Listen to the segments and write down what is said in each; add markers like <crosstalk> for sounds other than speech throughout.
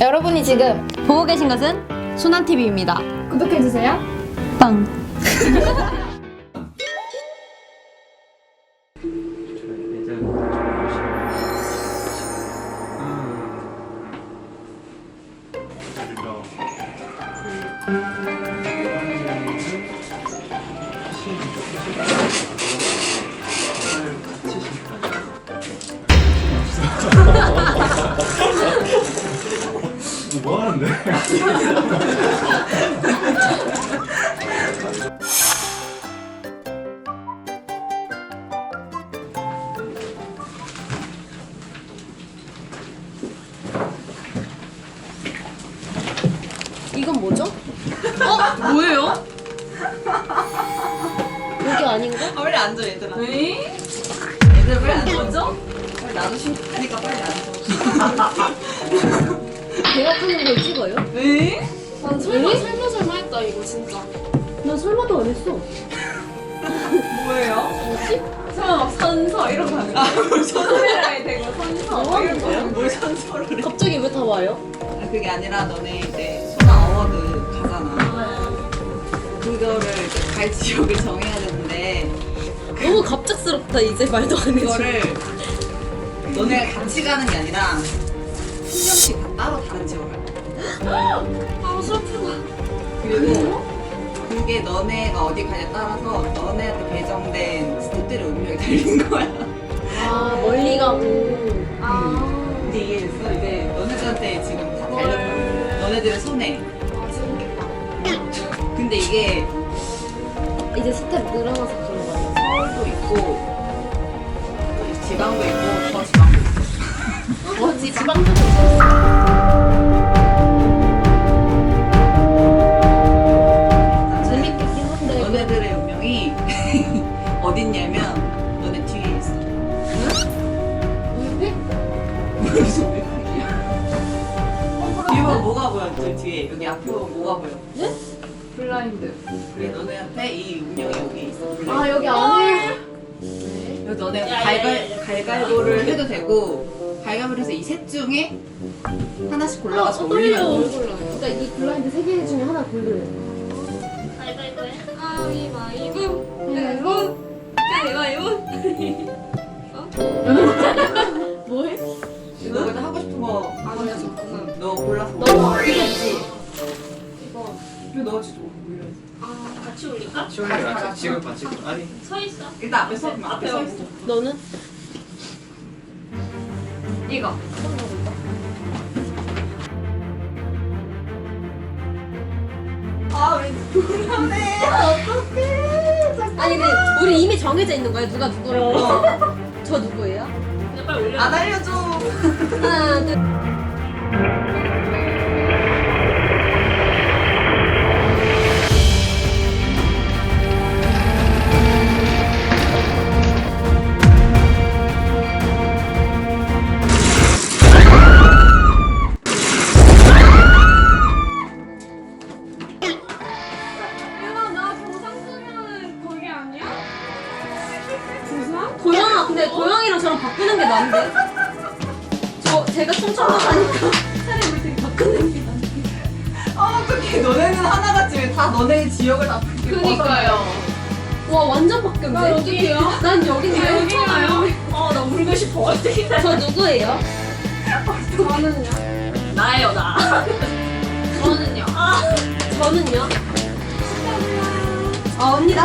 여러분이 지금 보고 계신 것은 순환TV입니다. 구독해주세요. 빵. <laughs> 어? 뭐예요? 여기 아닌가? 빨리 앉아 얘들아. 왜? 얘들 빨리 앉아. 빨리 나도 심각하니까 빨리 앉아. <laughs> 대답하는 걸 찍어요? 왜? 난 설마 설마 설마 했다 이거 진짜. 난 설마도 안 했어. 뭐예요? 뭐지? 설마 막 선서 이런 거 하는 아, 선서라에 대고 선서 막 이런 거 하는 뭘 선서를 해? 갑자기 왜 다 와요? 아, 그게 아니라 너네 이제 그거를 이제 갈 지역을 정해야 되는데 너무 갑작스럽다 이제 말도 안 해줘. 그거를 너네가 같이 가는 게 아니라 한 명씩 다 따로 다른 지역을 갈 거야. 아 슬프다. 그리고 그게 너네가 어디 가냐에 따라서 너네한테 배정된 스태프들의 운명이 달린 거야. 아 멀리 가고. 아, 근데 이게 있어 이제 너네들한테 지금 다 달렸잖아. 너네들의 손에. 근데 이게 이제 스텝 늘어나서 그런 거 아니야? 서울도 있고 또 지방도 있고 더 지방도 있어. 어지 <laughs> 지방도 있어. 재밌겠긴 한데. 너네들의 운명이 <laughs> 어딨냐면 너네 뒤에 있어. 왜? 무슨 운명이야? 뒤에 보면 뭐가 보여? 저 뒤에 여기 앞에 보면 뭐가 보여? 블라인드. 그래 너네한테 이 운명이 여기 있어. 아 여기 안에. 그래서 너네 갈갈 갈갈보를 해도 되고 갈갈보를 해서 이 셋 중에 하나씩 골라서 올리면 뭘 돼. 그러니까 이 블라인드 세 개 중에 하나 고르래. 가위바위보. 가위바위보. 가위바위보. 뭐해? 너가 하고 싶은 거 아니야 잠깐만. 너 골라서 너 이겼지? 이거. 그래 너가 진짜 올려야지. 아 같이 올릴까? 시원이랑 지금 같이 아니 서 있어. 일단 앞에 서 앞에 서 있어. 너는? 이거. 아왜 불안해? 어떡해? 아니 근데 우리 이미 정해져 있는 거야 누가 누구라고? <laughs> 저 누구예요? 그냥 빨리 올려. 안 알려줘. 하나 둘. 저는요? 아 언니다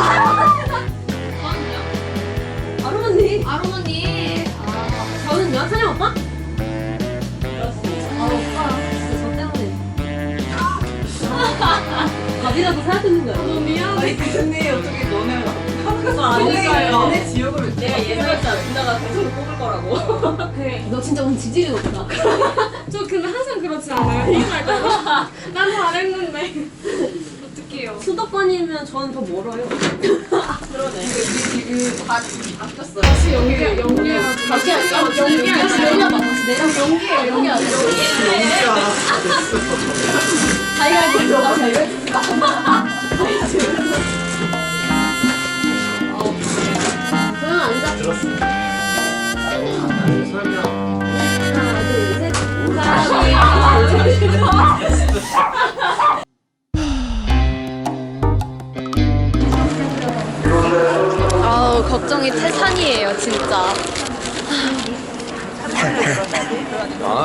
저는요. 아름 언니 아롱 언니. 아, 저는요? 찬영 오빠? 아 오빠 진짜 저 때문에 밥이라도 사야 되는 거야 너무 미안해. 아니 근데 어떻게 너네 아, 너네 그러니까요. 너네 지역을 내가 예상했잖아 누나가 계속 뽑을 거라고 <laughs> 그래. 너 진짜 오늘 지질이 높다 <laughs> 저 근데 항상 그렇지 않아요? 난 잘했는데. <laughs> 어떡해요. 수도권이면 저는 더 멀어요 그러네 그다 바뀌었어 다시 연계, 연계해가지고. 다시 할까? 다시 내려봐 다시 내려봐 연계해, 연계하자. 자기가 자기가 이겼다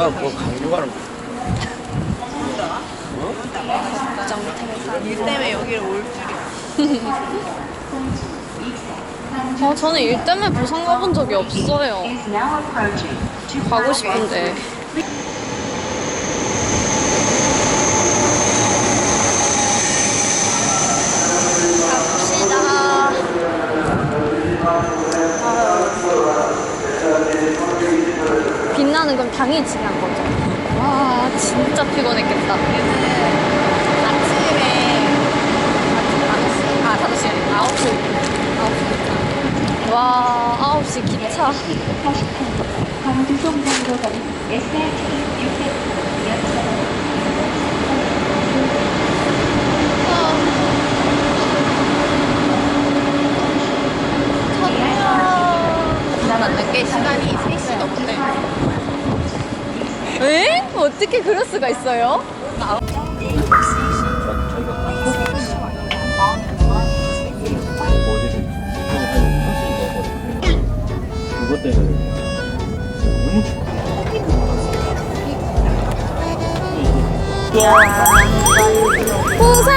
내가 뭐 강조 가는 일 때문에 여기를 올 줄이. <laughs> 어, 저는 일 때문에 부산 가본 적이 없어요. 가고 싶은데. 갑시다. 아유. 빛나는 건 거죠. 와, 진짜 피곤했겠다. 아침에 아 5시 아니고 9시 9시 와, 9시 기차. 광주송정로가 SRT 600난 만난 게 시간이 3시 넘었대. 에? 어떻게 그럴 수가 있어요? 그것 때문에 너무. 부산!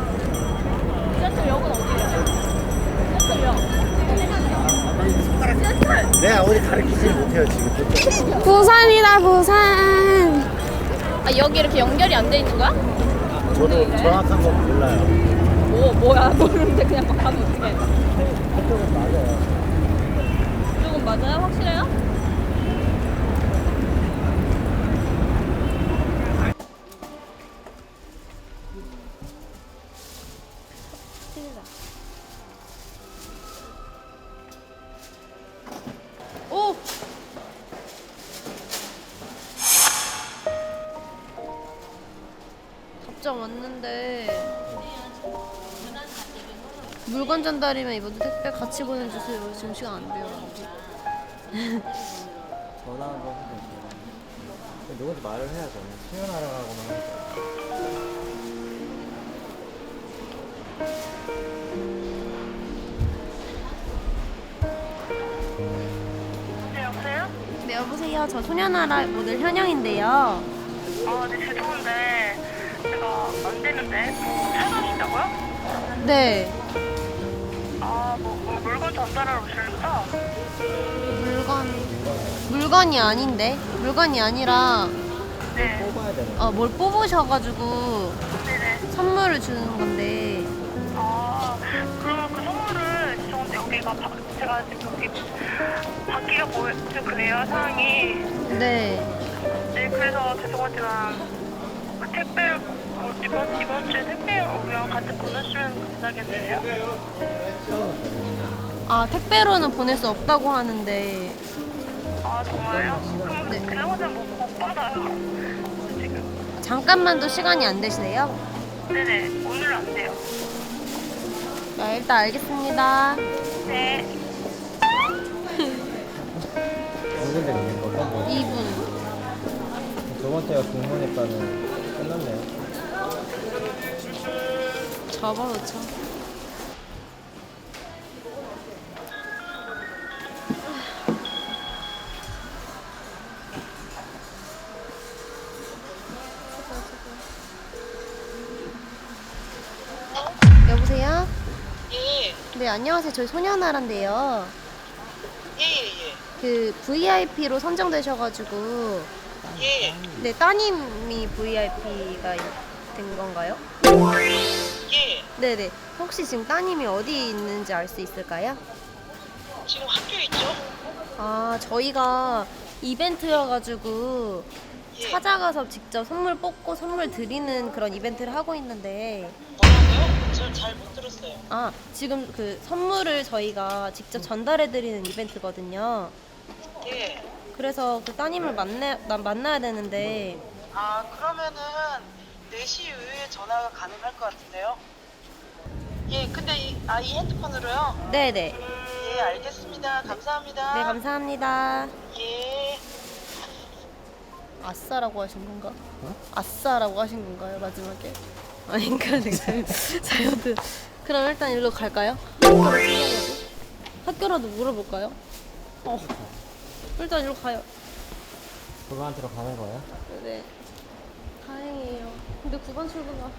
내가 어디 가르치지 못해요 지금. 부산이다 부산. 아 여기 이렇게 연결이 안 돼 있는 거야? 저도 정확한 건 몰라요. 뭐 뭐야 모르는데 그냥 막 가면 어떡해? 이쪽은 맞아요? 확실해요? 달이면 이번에 택배 같이 보내주세요. 지금 시간 안 돼요. <laughs> 전화 한번 해보세요. 누군지 말을 해야죠. 수연하라고만 하니까. 네, 여보세요? 네 여보세요. 저 소녀나라 모델 현영인데요. 아, 네, 죄송한데, 제가 안 되는데, 뭐, 찾아주신다고요? 네 아, 뭐, 뭐 물건 전달하러 오실까? 물건 물건이 아닌데 물건이 아니라 네, 뽑아야 되는. 어, 뭘 뽑으셔가지고 네네. 선물을 주는 건데 아, 그러면 그 선물을, 죄송한데, 여기가, 바, 제가 지금 여기, 받기가 뭐, 좀 그래요, 상황이. 네 네, 그래서 죄송하지만, 그 택배를, 뭐, 이번, 이번 주에 택배 오면 같이 보내주시면 감사하겠네요. 아 택배로는 보낼 수 없다고 하는데 아, 정말요? 그럼 네. 그러고는 못, 못 받아요. 지금. 잠깐만도 시간이 안 되시네요? 네네, 오늘은 안 돼요. 네 일단 알겠습니다. 네. 언제 되는 거죠? 뭐 2분 두 번째가 국문이니까는 끝났네요. 접어놓죠. 여보세요? 예, 네, 안녕하세요. 저희 소녀나라인데요. 예, 예, 그 VIP로 선정되셔가지고 예. 네, 따님이 VIP가 된 건가요? 예, 네네. 혹시 지금 따님이 어디 있는지 알 수 있을까요? 지금 학교에 있죠? 아, 저희가 이벤트여가지고 찾아가서 직접 선물 뽑고 선물 드리는 그런 이벤트를 하고 있는데 뭐라고요? 저 잘 못 들었어요. 아, 지금 그 선물을 저희가 직접 전달해드리는 이벤트거든요. 예. 그래서 그 따님을 만나, 난 만나야 되는데, 아, 그러면은 4시 이후에 전화가 가능할 것 같은데요? 예, 근데 이, 아, 이 핸드폰으로요? 네네. 예, 알겠습니다. 감사합니다. 네, 감사합니다. 예. 아싸라고 하신 건가? 아싸라고 하신 건가요, 마지막에? 아닌가, 지금. <laughs> 자여드. 그럼 일단 일로 갈까요? 학교라도 물어볼까요? 어. 일단 일로 가요. 그거한테로 가는 거예요? 네. 다행이에요. 근데 9번 출구가.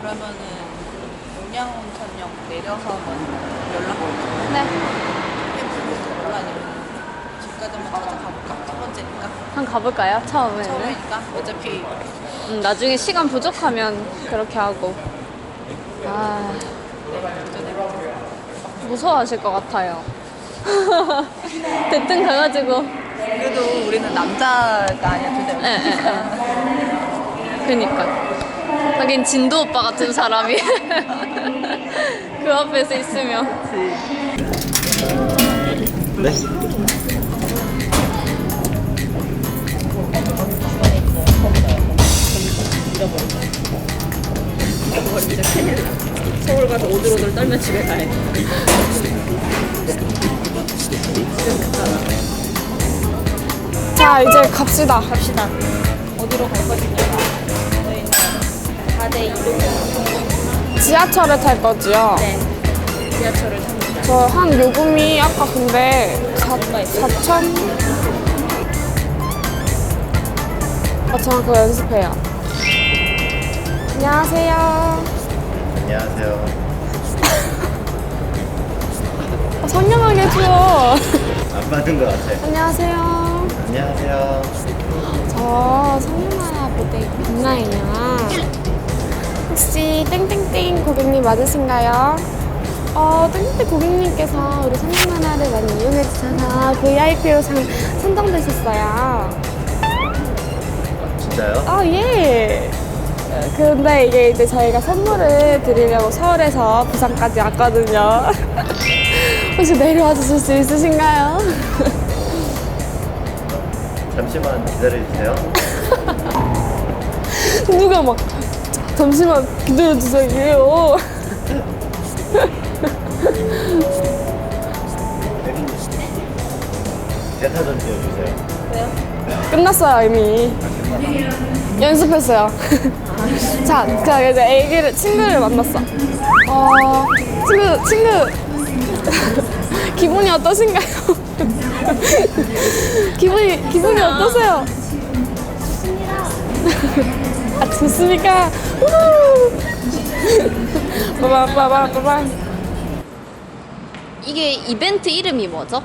그러면은 용양온천역 내려서 연락 올게요. 네. 아니면 집까지 한번 찾아 가볼까? 첫 번째니까. 한번 가볼까요? 처음에는. 처음이니까 어차피 음, 나중에 시간 부족하면 그렇게 하고. 아. 무서워하실 것 같아요. <laughs> 대뜸 가가지고. 그래도 우리는 남자가 아니야 둘 다 예, 예, 예. 그니까. 하긴 진도 오빠 같은 사람이 <laughs> 그 앞에서 있으면. 네. 서울 가서 오들오들 떨면 집에 가야 돼. 자, 이제 갑시다. 갑시다. 어디로 갈 것이냐? 저희는 4대 이동. 지하철을 탈 거지요? 네. 지하철을 탑니다. 저 한 요금이 아까 근데 4천? 4천 그거 연습해요. 안녕하세요. 안녕하세요. 아, 선명하게 해줘. 안 받은 것 같아. 안녕하세요. 안녕하세요. 저 성윤아라 모델 김나예요. 혹시 땡땡땡 고객님 맞으신가요? 어, 땡땡 고객님께서 우리 성윤아라를 많이 이용해 주셔서 VIP로 선정되셨어요. 진짜요? 아, 예. 어, 근데 이게 이제 저희가 선물을 드리려고 서울에서 부산까지 왔거든요. <laughs> 혹시 내려와 주실 수 있으신가요? <laughs> 잠시만 기다려주세요. <laughs> 누가 막 "자, 잠시만 기다려주세요. <laughs> 대타 좀 띄워주세요. 끝났어요 이미. 연습했어요. <laughs> 자, 그 이제 애기를 친구를 만났어. 어, 친구 친구 기분이 어떠신가요? <laughs> 기분이 기분이 어떠세요? 아 좋습니까? 우후! 빠밤 빠밤 이게 이벤트 이름이 뭐죠?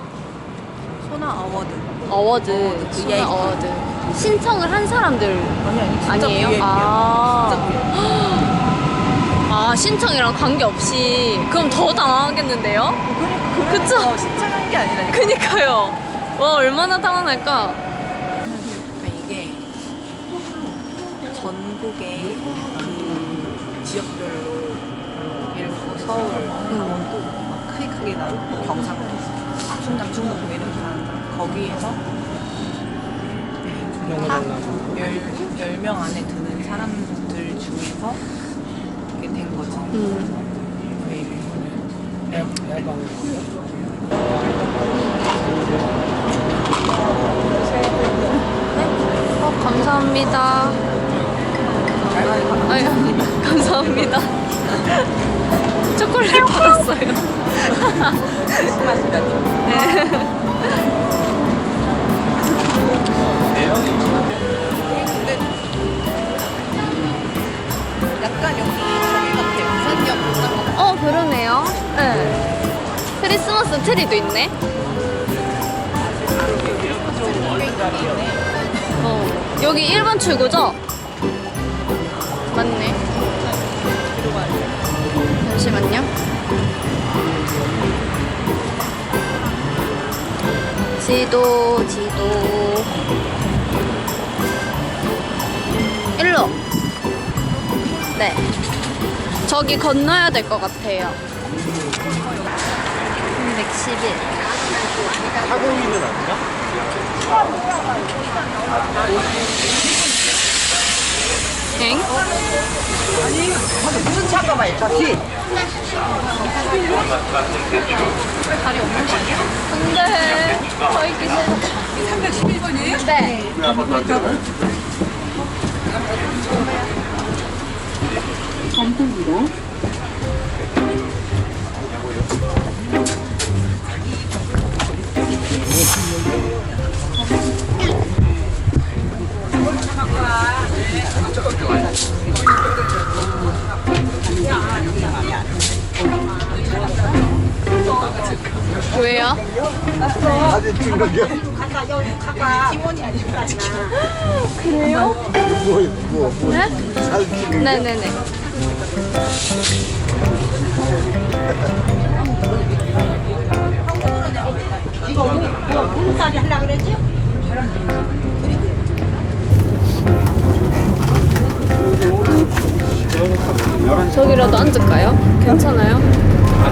소나 어워드. 어워드, 어워드, 소나 VIP. 어워드. 신청을 한 사람들 아니 아니 진짜 아니에요? 아. 진짜 VIP. <gasps> 아 신청이랑 관계없이 그럼 더 당황하겠는데요? 그쵸? 어, 신청한 게 아니라 그니까요. 와 얼마나 당황할까? 그러니까 이게 전국의 그 지역별로 예를 들어 서울, 강원도 막 크게 크게 나오고 경상도, 충남, 충북 뭐 이렇게 나는데 거기에서 한 10명 안에 드는 사람들 중에서 이게 된 거지. 네. 어 감사합니다. 아유, <laughs> 감사합니다. <laughs> 초콜릿 받았어요. 같아. <laughs> 어 그러네요. 네. 크리스마스 트리도 있네. 어 여기 1번 출구죠? 맞네. 잠시만요. 지도 지도 일로 네. 저기 건너야 될 것 같아요. 111. 타공이면 아니야? 엥? 무슨 차가 봐, 저기. 근데 저희 기세 311번이에요? 네. 왜요? 그래요? 네? 네네네. <laughs> 저기라도 앉을까요? 괜찮아요?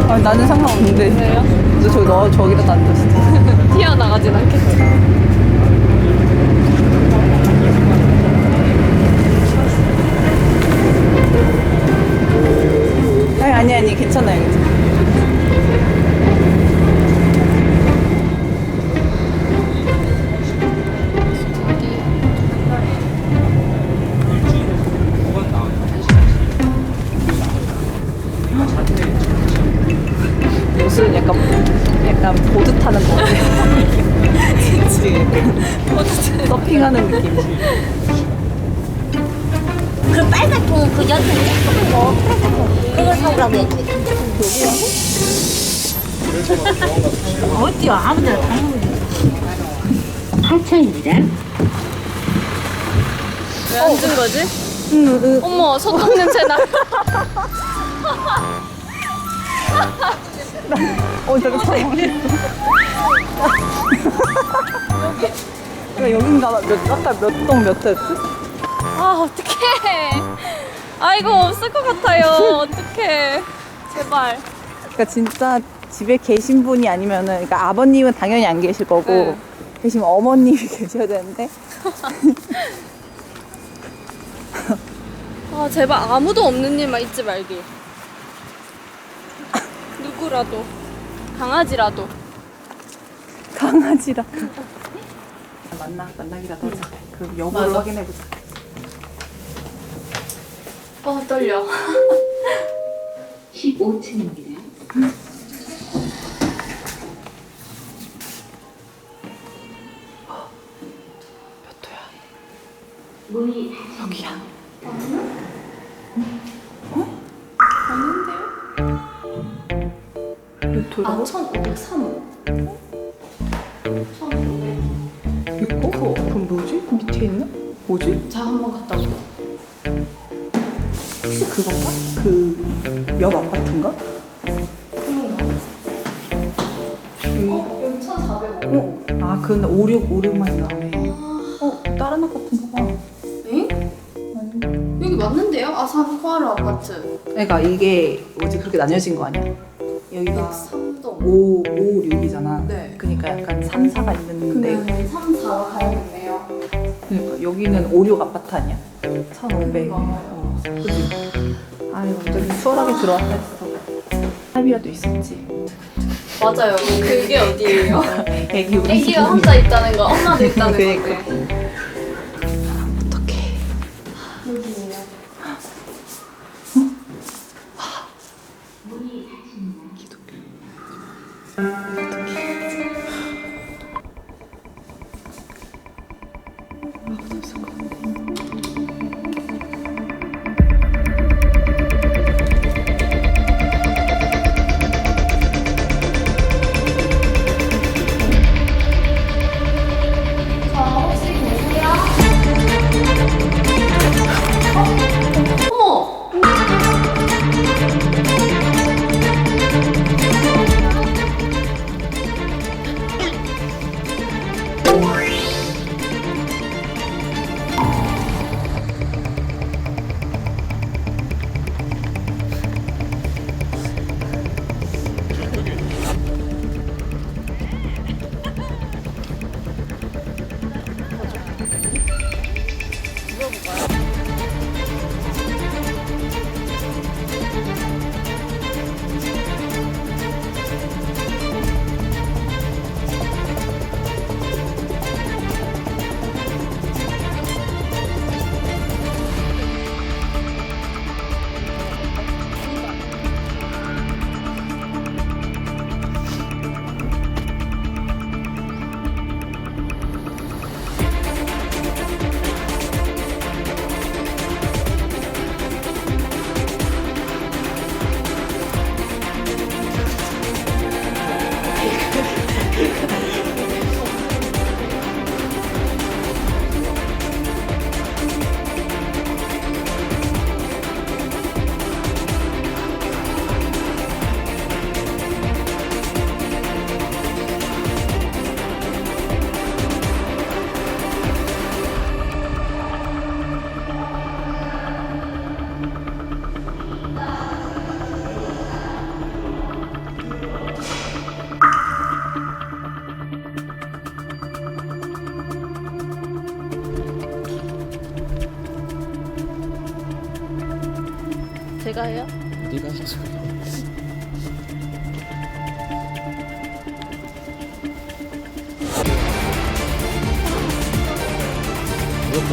아, 나는 상관없는데. 왜요? 너 저기 너 저기다 앉았어. 튀어나가진 <laughs> 않겠죠? 아니, 아니, 아니, 괜찮아요, 괜찮아요. 타는 거 같아. 그치? 보드 서핑하는 느낌. 그 빨간 통그 연통 조금 거 빨간 통 그걸 사오라고 했지. 어디요? 아무데나 다 먹으면 돼. 8천입니다. 왜 앉은 거지? 어머, 소똥 냄새 나. <laughs> 어, 저기 야, 여긴가 봐. 몇, 아까 몇 동몇 회였지? 아, 어떡해. 아, 이거 없을 것 같아요. 어떡해. 제발. 그러니까 진짜 집에 계신 분이 아니면은, 그러니까 아버님은 당연히 안 계실 거고, 네. 계시면 어머님이 <laughs> 계셔야 되는데, 아, 제발 아무도 없는 일만 잊지 말길. 누구라도. 강아지라도. 강아지라. <laughs> 만나, 만나기라도 하자. 그럼 여부를 맞아. 확인해 보자. 어, 떨려. <laughs> 15층입니다. 몇 호야? 문이 닫힙니다. 호 라고? 1503호. 이거? 그럼 뭐지? 그 밑에 있나? 뭐지? 자, 한번 갔다 올게요. 혹시 그건가? 그, 옆 아파트인가? 어, 여기 1405. 어? 아, 그건 56, 56만 나오네. 어, 다른 아파트인가 봐. 에? 여기 맞는데요? 아산 코아르 아파트. 그러니까 이게 뭐지 그렇게 나뉘어진 거 아니야? 여기가 103동. 5, 5, 6이잖아. 네. 그러니까 약간 3, 4가 있는데. 그러면 3, 4로 가야겠네요. 그러니까 여기는 5, 6 아파트 아니야? 1,500. 맞아요. 어, 그지? 아이 갑자기 수월하게 들어왔다 했어. 합의라도 있었지. 맞아요. 그게 어디예요? <laughs> 애기 우리 애기가 혼자 있다는 거, 엄마도 있다는 그러니까.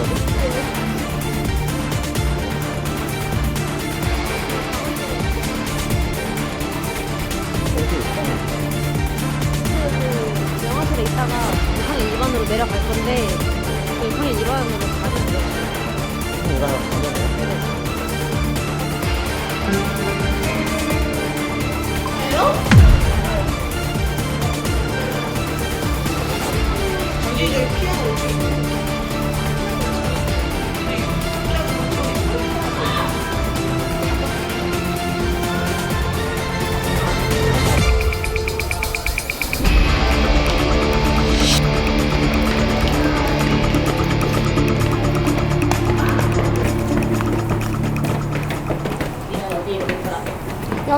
무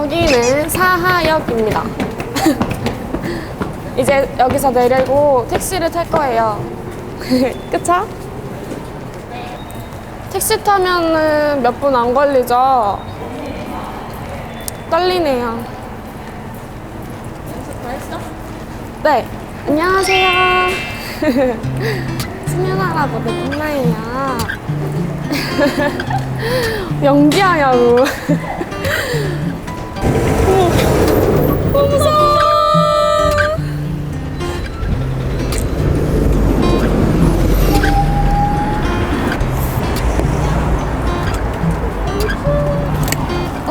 여기는 사하역입니다. <laughs> 이제 여기서 내리고 택시를 탈 거예요. <laughs> 그쵸? 택시 타면은 몇 분 안 걸리죠? 떨리네요. 네. 안녕하세요. <laughs> 수면하라고 내끝나예요 연기하냐고.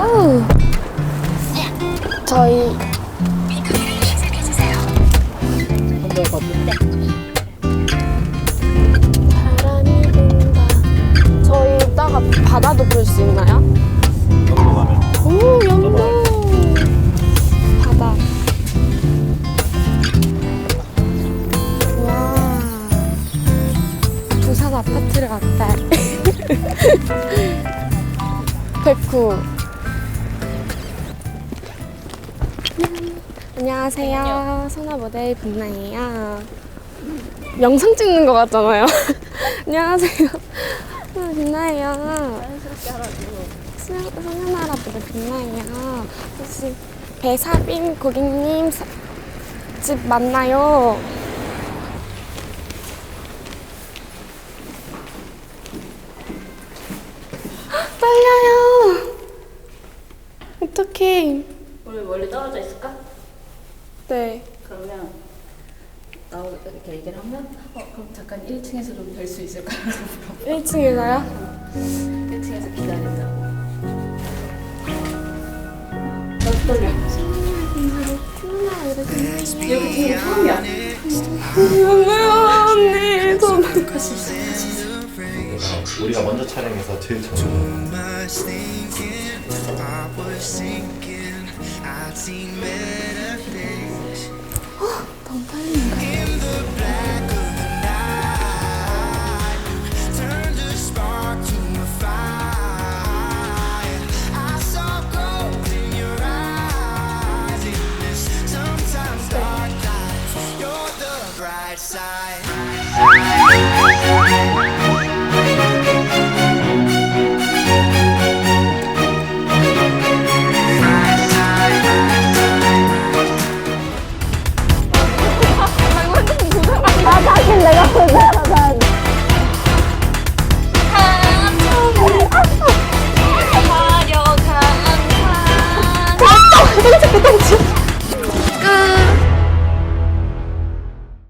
어우. 저희 빛나예요. 영상 찍는 것 같잖아요. <laughs> 안녕하세요. 하라고. 소년아라 보다 빛나요. 혹시 배사빈 고객님 사- 집 맞나요? 헉, 떨려요. 어떡해. 우리 멀리 떨어져 있을까? 네. 그러면 나 이렇게 얘기를 하면 어 그럼 잠깐 1층에서 좀 뵐 수 있을까? 1층에서요? 1층에서 <laughs> 기다리자. 너 떨려. 여기 되게 처음이야. 언니, 저 우리가 먼저 촬영해서 제일 처음. much thinking. I was thinking I'd seen better things. 너무 떨려.